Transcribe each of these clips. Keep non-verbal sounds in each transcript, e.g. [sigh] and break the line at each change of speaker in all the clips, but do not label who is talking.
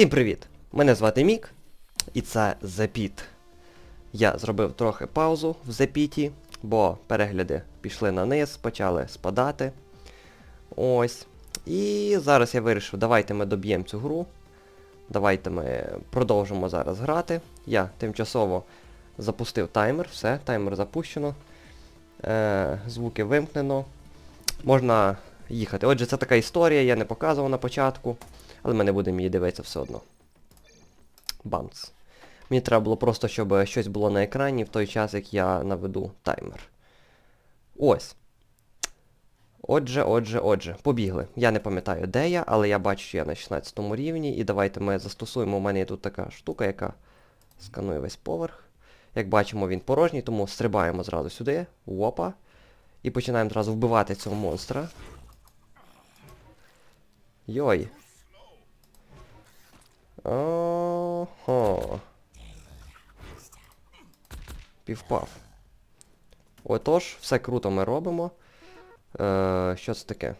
Всім привіт! Мене звати Мік, і це The Я зробив трохи паузу в The бо перегляди пішли на низ, почали спадати. Ось. І зараз я вирішив, давайте ми доб'ємо цю гру. Давайте ми продовжимо зараз грати. Я тимчасово запустив таймер, все, таймер запущено. Е, звуки вимкнено. Можна їхати. Отже, це така історія, я не показував на початку. Але ми не будемо її дивитися все одно. Бамц. Мені треба було просто, щоб щось було на екрані в той час, як я наведу таймер. Ось. Отже, отже, отже, побігли. Я не пам'ятаю, де я, але я бачу, що я на 16 рівні. І давайте ми застосуємо. У мене є тут така штука, яка сканує весь поверх. Як бачимо, він порожній, тому стрибаємо зразу сюди. Опа. І починаємо зразу вбивати цього монстра. Йой. Ого. Півпав. Отож, все круто ми робимо. Е, Що це таке?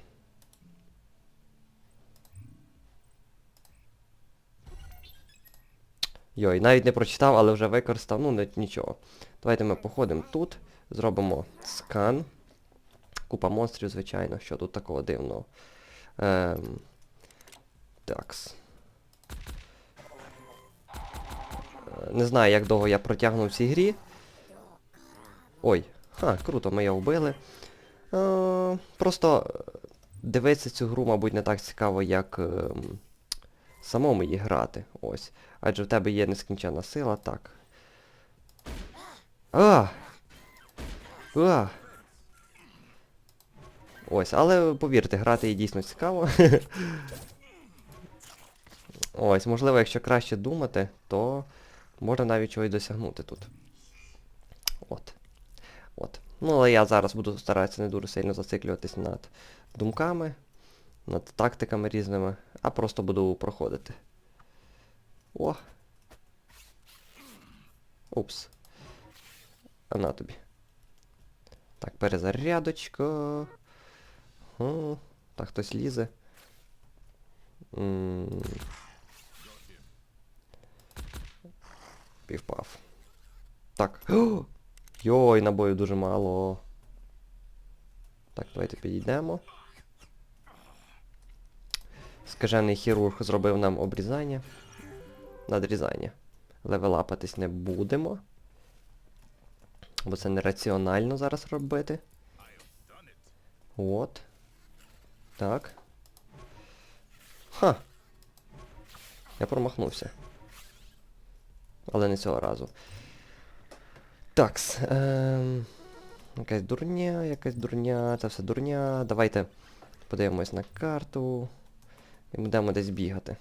Йой, навіть не прочитав, але вже використав, ну нічого. Давайте ми походимо тут, зробимо скан. Купа монстрів, звичайно, що тут такого дивного. Ем, такс. Не знаю, як довго я протягну в цій грі. Ой, ха, круто, ми його вбили. Е, просто дивитися цю гру, мабуть, не так цікаво, як е, самому її грати. Ось. Адже в тебе є нескінченна сила, так. А! А! Ось, але повірте, грати її дійсно цікаво. [laughs] Ось, можливо, якщо краще думати, то можна навіть чогось досягнути тут. От. От. Ну, але я зараз буду старатися не дуже сильно зациклюватись над думками, над тактиками різними, а просто буду проходити. О! Упс. А на тобі. Так, перезарядочка. Так, хтось лізе. -м Півпав. Так. [gasps] Йой, набою дуже мало. Так, давайте підійдемо. Скажений хірург зробив нам обрізання. Надрізання. Левелапатись не будемо. Бо це нераціонально зараз робити. От. Так. Ха. Я промахнувся. Але не цього разу. Такс. Ем, якась дурня, якась дурня, це все дурня. Давайте подивимось на карту. І будемо десь бігати.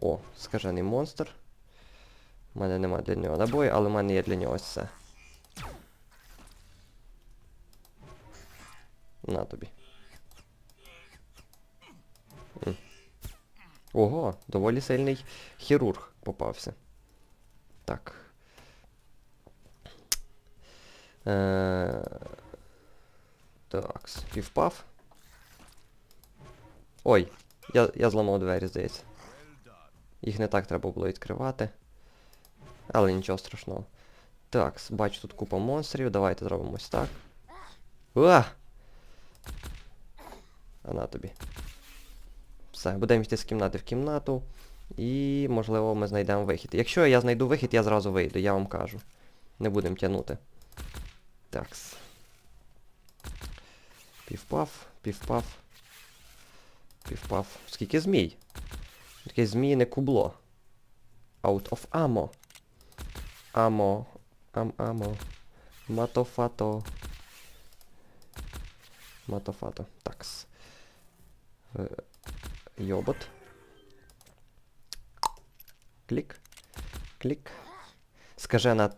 О, скажений монстр. У мене немає для нього набою, але в мене є для нього ось це. На тобі. Ого, доволі сильний хірург попався. Так. Е... Так, півпав. Ой, я я зламав двері, здається. Їх не так треба було відкривати. Але нічого страшного. Так, бачу тут купа монстрів. Давайте зробимо ось так. Уа! А на тобі. Все, будемо йти з кімнати в кімнату. І, можливо, ми знайдемо вихід. Якщо я знайду вихід, я зразу вийду, я вам кажу. Не будемо тягнути. Такс. Півпав, півпав. Півпав. Скільки змій? Таке зміїне кубло. Out of ammo. Амо. Ам амо. Матофато. Матофато. Такс. Е, Йобот. Клік. Клік. Скажена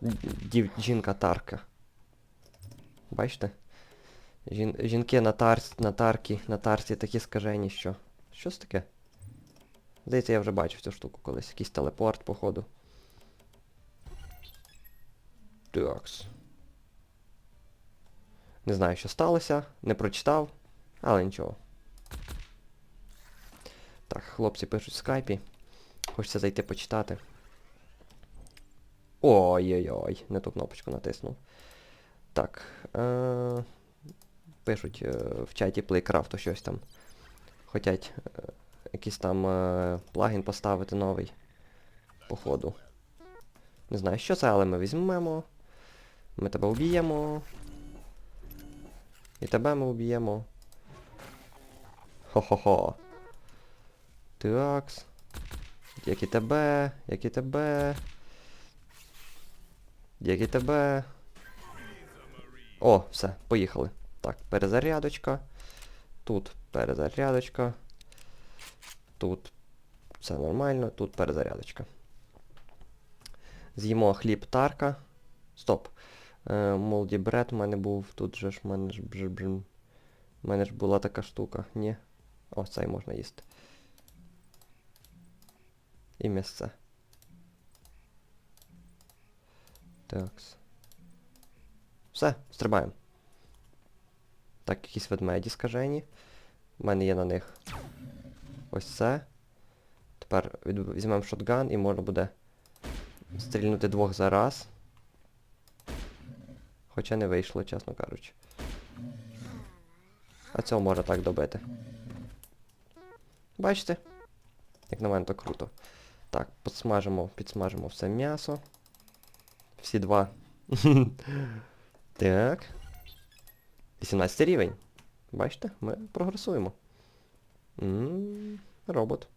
дівчинка Тарка. Бачите? Жін, жінки на тар, на таркі, на тарці такі скажені, що. Що це таке? Здається, я вже бачив цю штуку колись. Якийсь телепорт, походу. Такс. Не знаю, що сталося, не прочитав, але нічого. Так, хлопці пишуть в скайпі. Хочеться зайти почитати. Ой-ой-ой, не ту кнопочку натиснув. Так. Е- пишуть е, в чаті Playcraft щось там. Хотять е, якийсь там е, плагін поставити новий. Походу. Не знаю, що це, але ми візьмемо. Ми тебе уб'ємо. І тебе ми уб'ємо. Хо-хо-хо. Такс. Як і тебе, як і тебе. Як і тебе. О, все, поїхали. Так, перезарядочка. Тут перезарядочка. Тут все нормально, тут перезарядочка. З'їмо хліб тарка. Стоп. Е, Молді бред в мене був. Тут же ж в мене ж бж, мене ж була така штука. Ні. О, цей можна їсти. І місце. Такс. Все, стрибаємо. Так, якісь ведмеді скажені. У мене є на них ось це. Тепер візьмемо шотган і можна буде стрільнути двох за раз. Хоча не вийшло, чесно кажучи. А цього можна так добити. Бачите? Як на мене, то круто. Так, підсмажимо, підсмажимо все м'ясо. Всі два. так. 18 рівень. Бачите, ми прогресуємо. М, Робот.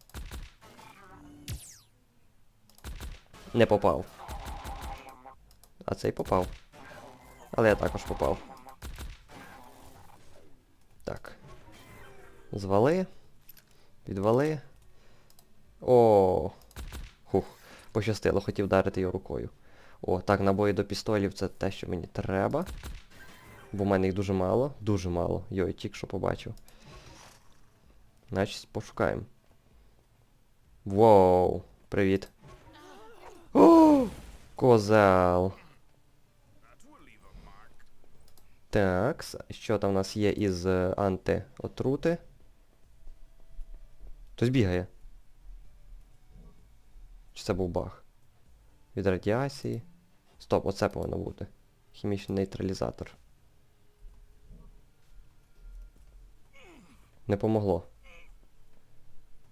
Не попав. А цей попав. Але я також попав. Так. Звали. Відвали. О. Хух. Пощастило, хотів вдарити його рукою. О, так, набої до пістолів це те, що мені треба. Бо в мене їх дуже мало. Дуже мало. Йой, тільки що побачив. Значить, пошукаємо. Воу, привіт. О, козел. Так, що там у нас є із е, антиотрути? Хтось бігає. Чи це був баг? Від радіації. Стоп, оце повинно бути. Хімічний нейтралізатор. Не помогло.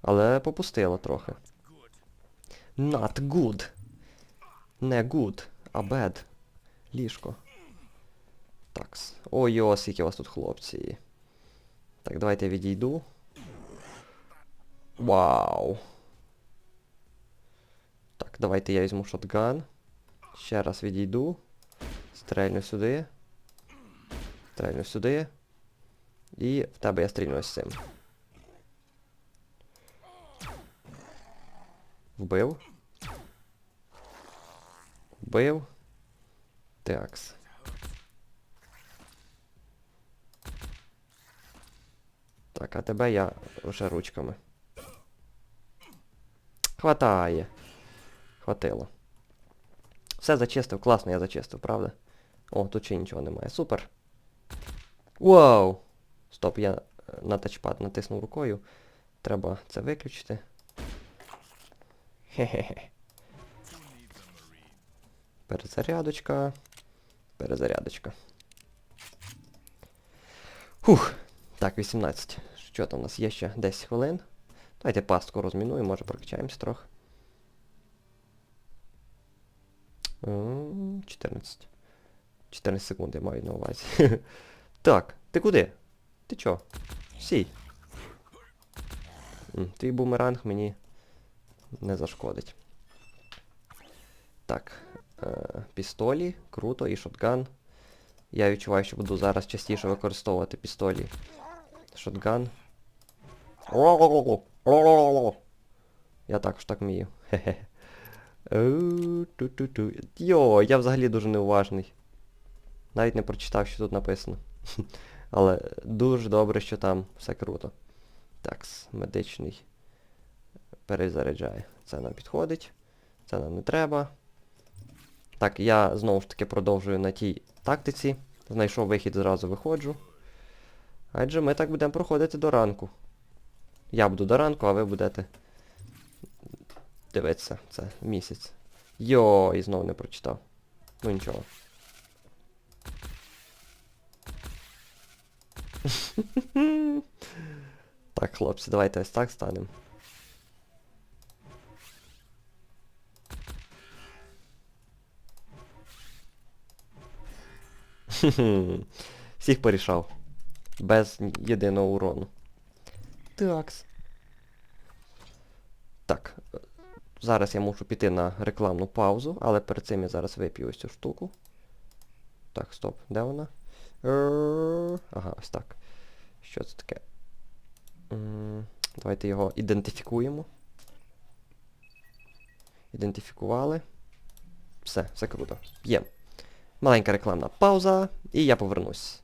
Але попустило трохи. Not good. Не good, а bad. Ліжко. Такс. Ой, о, скільки у вас тут хлопці. Так, давайте я відійду. Вау. Давайте я візьму шотган. Ще раз відійду. Стрельну сюди. Стрельну сюди. І в тебе я стрільну з цим. Вбив. Вбив. Такс. Так, а тебе я вже ручками. Хватає. Хватило. Все зачистив, класно я зачистив, правда? О, тут ще нічого немає. Супер. Вау! Стоп, я е, на тачпад натиснув рукою. Треба це виключити. Хе-хе-хе. Перезарядочка. Перезарядочка. Фух. Так, 18. Що там у нас є ще 10 хвилин. Давайте пастку розмінуємо, може прокачаємося трохи. М, 14. 14 секунд я маю на увазі. [laughs] так, ти куди? Ти чо? Сій. Твій бумеранг мені не зашкодить. Так. Е, пістолі, круто, і шотган. Я відчуваю, що буду зараз частіше використовувати пістолі. Шотган. Я також так вмію. Хе-хе. Ту-ту-ту. Йо, я взагалі дуже неуважний. Навіть не прочитав, що тут написано. [laughs] Але дуже добре, що там все круто. Так, медичний перезаряджає. Це нам підходить. Це нам не треба. Так, я знову ж таки продовжую на тій тактиці. Знайшов вихід, зразу виходжу. Адже ми так будемо проходити до ранку. Я буду до ранку, а ви будете дивитися, це місяць. Йо, і знов не прочитав. Ну нічого. [laughs] Так, хлопці, давайте ось так станемо. [laughs] Всіх порішав. Без єдиного урону. Такс. Так. Зараз я мушу піти на рекламну паузу, але перед цим я зараз вип'ю ось цю штуку. Так, стоп, де вона? Е, Ага, ось так. Що це таке? Давайте його ідентифікуємо. Ідентифікували. Все, все круто. П'ємо. Маленька рекламна пауза, і я повернусь.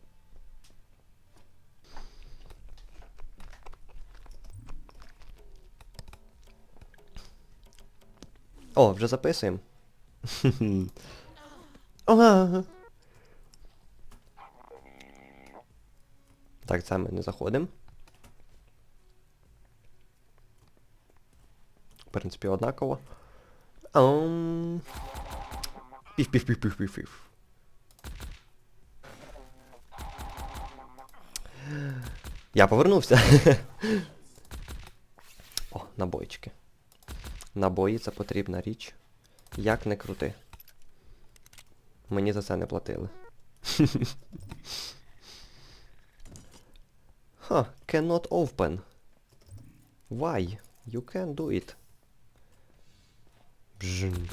О, вже записуємо. [laughs] Ага. Так, це ми не заходимо. В принципі, однаково. Ам. Пів, пів, пів, пів, пів, пів. Я повернувся. [laughs] О, набойчики. Набої це потрібна річ. Як не крути. Мені за це не платили. [laughs] Ха, cannot open. Why? You can do it. Бжн.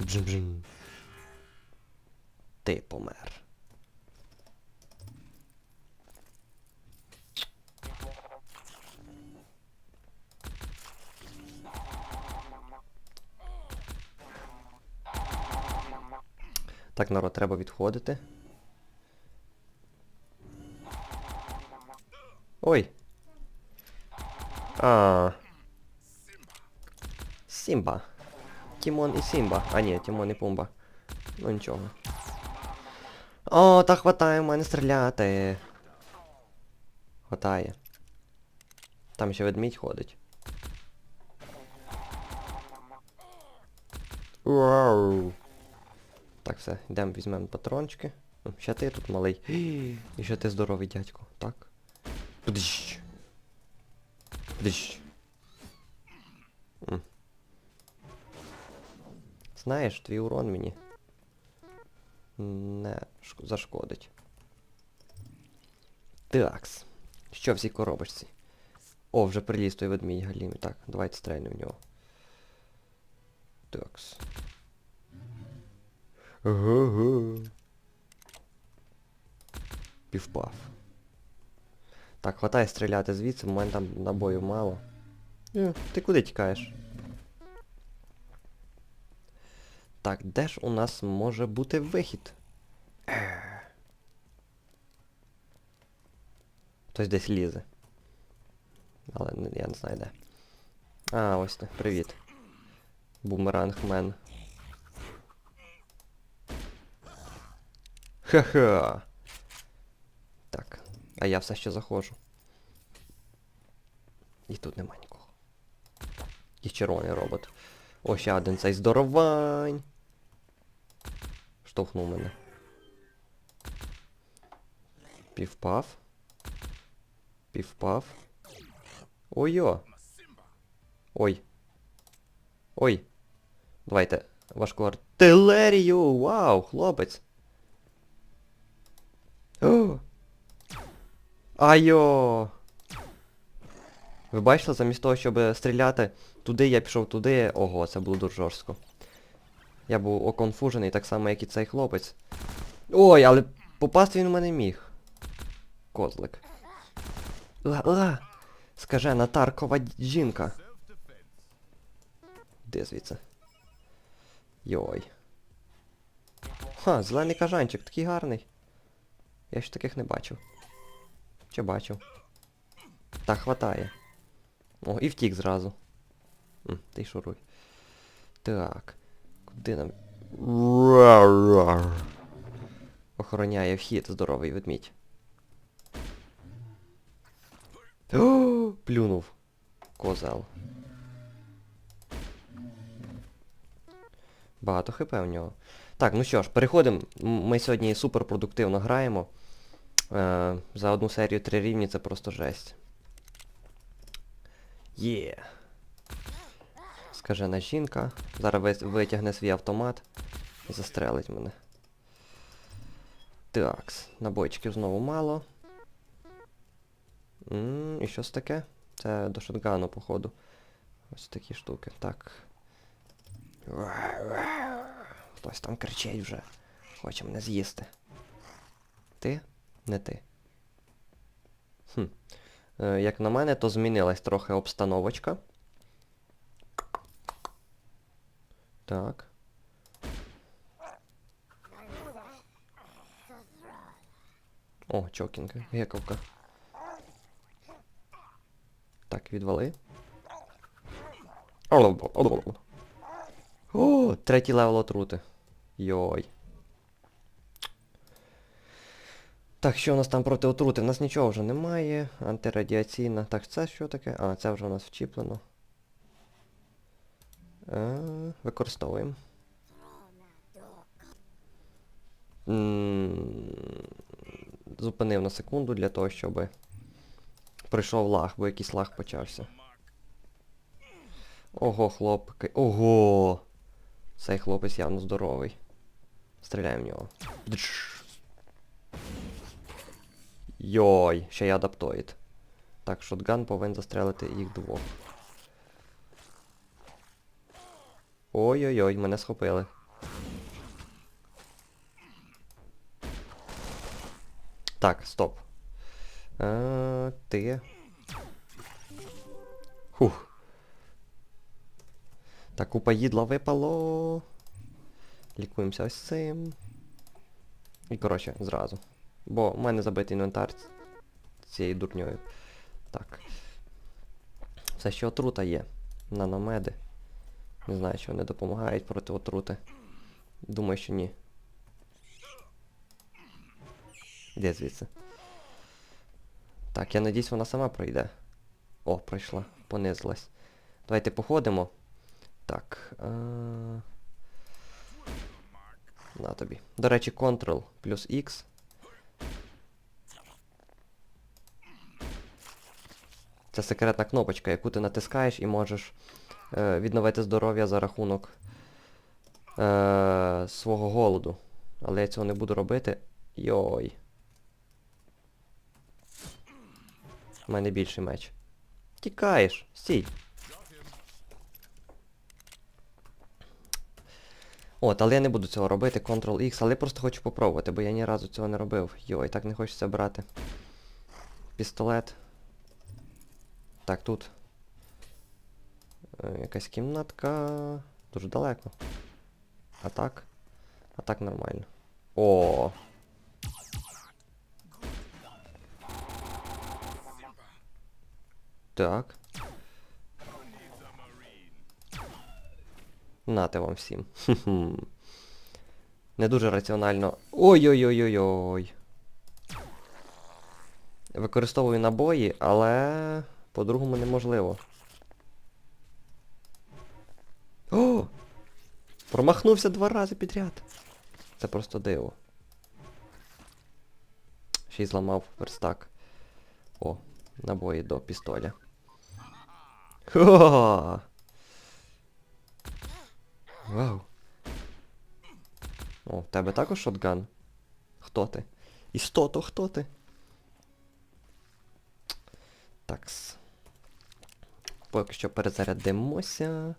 Бжн бжн. Ти помер. Так, народ, треба відходити. Ой. А. Сімба. Тімон і Сімба. А ні, Тімон і Пумба. Ну нічого. О, та хватає в мене стріляти. Хватає. Там ще ведмідь ходить. Вау. Так, все, йдемо, візьмемо патрончики. Ну, Ще ти тут малий. І ще ти здоровий дядько, так? Подищ. Подищ. Знаєш, твій урон мені не зашкодить. Такс. Що в цій коробочці? О, вже приліз той ведмідь галімий. Так, давайте стрельнемо в нього. Такс. Півпав. Так, хватає стріляти звідси, в мене там набою мало. Е, ти куди тікаєш? Так, де ж у нас може бути вихід? Е. Хтось десь лізе. Але я не знаю де. А, ось ти, привіт. Бумерангмен. Ха-ха. Так, а я все ще заходжу. І тут нема нікого. І червоний робот. О, ще один цей здоровань. Штовхнув мене. Півпав. Півпав. Ой-йо. Ой. Ой. Давайте важку артилерію. Вау, хлопець. О! Айо! Ви бачили, замість того, щоб стріляти туди, я пішов туди. Ого, це було дуже жорстко. Я був оконфужений, так само, як і цей хлопець. Ой, але попасти він у мене міг. Козлик. Ла-ла! Скажена таркова жінка. Де звідси? Йой. Ха, зелений кажанчик, такий гарний. Я ще таких не бачив. Чи бачив? Та хватає. О, і втік зразу. М, ти шуруй. Так. Куди нам... Охороняє вхід, здоровий ведмідь. Плюнув. Козел. Багато хп в нього. Так, ну що ж, переходимо. Ми сьогодні суперпродуктивно граємо. Е, за одну серію три рівні це просто жесть. Є. Скажена жінка. Зараз витягне свій автомат і застрелить мене. Такс, набойчиків знову мало. м і щось таке? Це до шотгану, походу. Ось такі штуки. Так. Хтось там кричить вже. Хоче мене з'їсти. Ти? Не ти. Хм. Е, як на мене, то змінилась трохи обстановочка. Так. О, чокінг, гековка. Так, відвали. О, третій левел отрути. Йой. Так, що у нас там проти отрути? У нас нічого вже немає. Антирадіаційна. Так, це що таке? А, це вже у нас вчіплено. Е, використовуємо. Зупинив на секунду для того, щоб прийшов лаг, бо якийсь лаг почався. Ого, хлопки. Ого! Цей хлопець явно здоровий. Стріляємо в нього. Йой, ще й адаптоїд. Так, шотган повинен застрелити їх двох. Ой-ой-ой, мене схопили. Так, стоп. А, ти. Хух. Так, купа їдла випало. Лікуємося ось цим. І коротше, зразу. Бо в мене забитий інвентар цією дурньою. Так. Все ще отрута є. Наномеди. Не знаю, чи вони допомагають проти отрути. Думаю, що ні. Іди звідси. Так, я надіюсь, вона сама пройде. О, пройшла. Понизилась. Давайте походимо. Так. А... На тобі. До речі, Ctrl плюс X. Це секретна кнопочка, яку ти натискаєш і можеш е, відновити здоров'я за рахунок е, свого голоду. Але я цього не буду робити. Йой. У мене більший меч. Тікаєш, стій. От, але я не буду цього робити, Ctrl-X, але просто хочу попробувати, бо я ні разу цього не робив. Йой, так не хочеться брати. Пістолет. Так, тут. Е, якась кімнатка. Дуже далеко. А так? А так нормально. О. Так. Нате вам всім. [laughs] Не дуже раціонально. Ой-ой-ой-ой-ой. Використовую набої, але по-другому неможливо. О! Промахнувся два рази підряд. Це просто диво. Ще й зламав верстак. О, набої до пістоля. Хо! Вау. О, в тебе також шотган? Хто ти? Істото, хто ти? Такс. Поки що перезарядимося.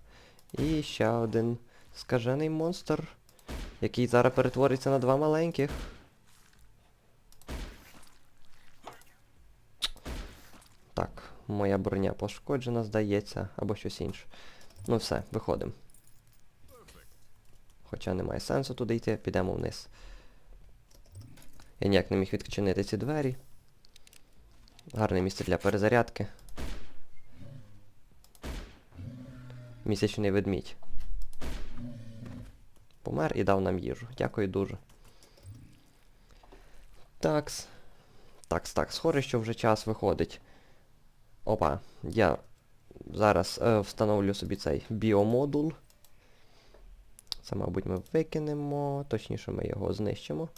І ще один скажений монстр, який зараз перетвориться на два маленьких. Так, моя броня пошкоджена, здається, або щось інше. Ну все, виходимо. Хоча немає сенсу туди йти, підемо вниз. Я ніяк не міг відчинити ці двері. Гарне місце для перезарядки. Місячний ведмідь. Помер і дав нам їжу. Дякую дуже. Такс. Такс, так, схоже, що вже час виходить. Опа, я зараз е, встановлю собі цей біомодул. Це, мабуть, ми викинемо, точніше ми його знищимо.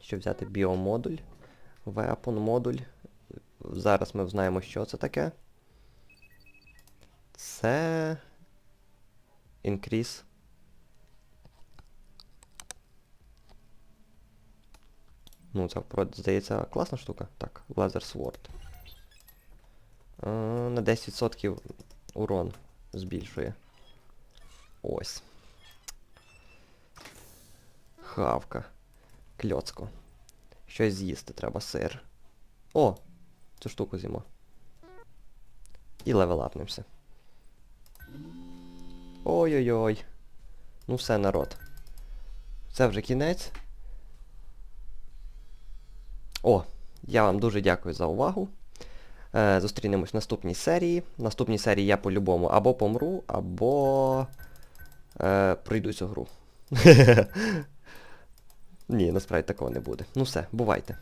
Щоб взяти біомодуль, weapon модуль. Зараз ми знаємо, що це таке. Це increase. Ну, це, здається, класна штука. Так, Laser Sword. Е, на 10% урон збільшує. Ось. Хавка. Кльоцко. Щось з'їсти треба, сир. О! Цю штуку з'їмо. І левелапнемося. Ой-ой-ой. Ну все, народ. Це вже кінець. О, я вам дуже дякую за увагу. Е, зустрінемось в наступній серії. В наступній серії я по-любому або помру, або е, пройду цю гру. [laughs] Ні, насправді такого не буде. Ну все, бувайте.